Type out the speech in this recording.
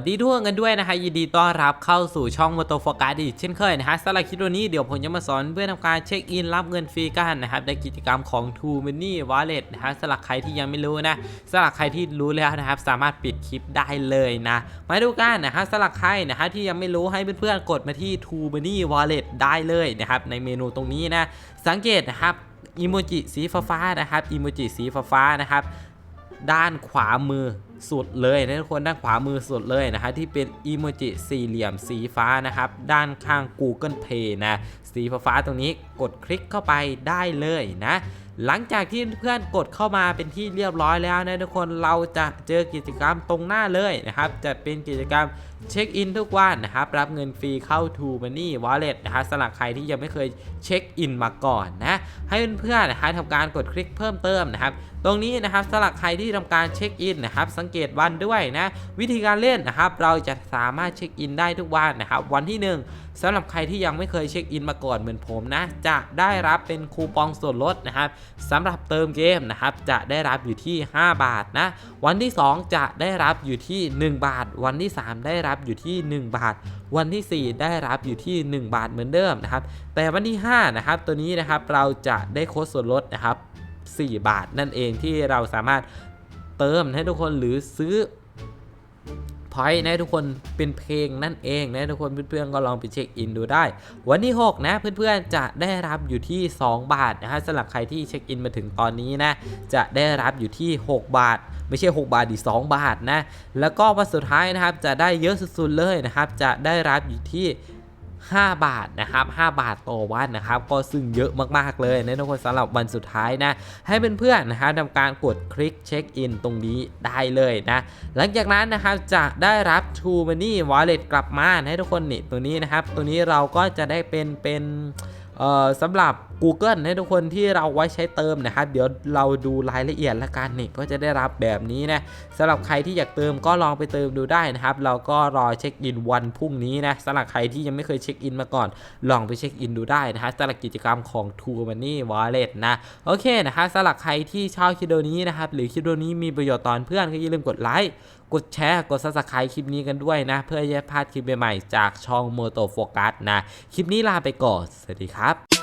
วัสดีทุกคนกันด้วยนะคะยินดีต้อนรับเข้าสู่ช่องม o โตอร์โฟกัสอีกเช่นเคยนะฮะสำหรับคลิปวันนี้เดี๋ยวผมจะมาสอนเพื่อทำการเช็คอินรับเงินฟรีกันนะครับในกิจกรรมของ True Money Wallet นะฮะสำหรับใครที่ยังไม่รู้นะสำหรับใครที่รู้แล้วนะครับสามารถปิดคลิปได้เลยนะมาดูกันนะฮะสำหรับใครนะฮะที่ยังไม่รู้ให้เพื่อนๆกดมาที่ True Money Wallet ได้เลยนะครับในเมนูตรงนี้นะสังเกตนะครับอีโมจิสีฟ้าๆนะครับอีโมจิสีฟ้าๆนะครับด้านขวามือ สุดเลยนะทุกคนด้านขวามือสุดเลยนะครับที่เป็นอีโมจิสี่เหลี่ยมสีฟ้านะครับด้านข้าง Google Pay นะสีฟ้าตรงนี้กดคลิกเข้าไปได้เลยนะ หลังจากที่เพื่อนกดเข้ามาเป็นที่เรียบร้อยแล้วนะทุกคนเราจะเจอกิจกรรมตรงหน้าเลยนะครับจะเป็นกิจกรรมเช็คอินทุกวันนะครับรับเงินฟรีเข้า t o Money Wallet นะครับสำหรับใครที่ยังไม่เคยเช็คอินมาก่อนนะให้เพื่อนๆนะครับทำการกดคลิกเพิ่มเติมนะครับตรงนี้นะครับสำหรับใครที่ทำการเช็คอินนะครับสังเกตวันด้วยนะวิธีการเล่นนะครับเราจะสามารถเช็คอินได้ทุกวันนะครับวันที่ 1 สำหรับใครที่ยังไม่เคยเช็คอินมาก่อนเหมือนผมนะ จะได้รับเป็นคูปองส่วนลดนะครับสำหรับเติมเกมนะครับ จะได้รับอยู่ที่ 5 บาทนะ วันที่ 2 จะได้รับอยู่ที่ 1 บาท วันที่ 3 ได้รับอยู่ที่ 1 บาท วันที่ 4 ได้รับอยู่ที่ 1 บาทเหมือนเดิมนะครับ แต่วันที่ 5 นะครับ ตัวนี้นะครับเราจะได้โค้ดส่วนลดนะครับ 4 บาทนั่นเองที่เราสามารถเติมให้ทุกคนหรือซื้อ พอยต์ให้ทุกคนเป็นเพลงนั่นเองนะทุกคนเพื่อนๆก็ลองไปเช็คอินดูได้ วันที่ 6 นะ เพื่อนๆจะได้รับอยู่ที่ 2 บาทนะฮะสำหรับใครที่เช็คอินมาถึงตอนนี้นะจะได้รับอยู่ที่ 6 บาท ไม่ใช่ 6 บาทดี2บาทนะแล้วก็วันสุดท้ายนะครับจะได้เยอะสุดๆเลยนะครับจะได้รับอยู่ที่ 5 บาทนะครับ 5 บาทต่อวันนะครับ ก็ซึ่งเยอะมากๆเลยนะทุกคนสำหรับวันสุดท้ายนะ ให้เพื่อนๆนะครับทำการกดคลิกเช็คอินตรงนี้ได้เลยนะ หลังจากนั้นนะครับจะได้รับ True Money Wallet กลับมาให้ทุกคนนี่ตัวนี้นะครับ ตัวนี้เราก็จะได้เป็นเป็น สำหรับ Google ให้ทุกคนที่เราไว้ใช้เติมนะครับ เดี๋ยวเราดูรายละเอียดละกันนี่ก็จะได้รับแบบนี้นะสำหรับใครที่อยากเติมก็ลองไปเติมดูได้นะครับ เราก็รอเช็คอินวันพรุ่งนี้นะสำหรับใครที่ยังไม่เคยเช็คอินมาก่อน ลองไปเช็คอินดูได้นะฮะสำหรับกิจกรรมของ True Money Wallet นะโอเคนะฮะสำหรับใครที่ชอบคลิปวิดีโอนี้นะครับหรือคลิปวิดีโอนี้มีประโยชน์ตอนเพื่อนก็อย่าลืมกดไลค์กดแชร์กด subscribe คลิปนี้กันด้วยนะ เพื่อจะพลาดคลิปใหม่ๆจากช่อง Moto Focus นะคลิปนี้ลาไปก่อนสวัสดีครับ up.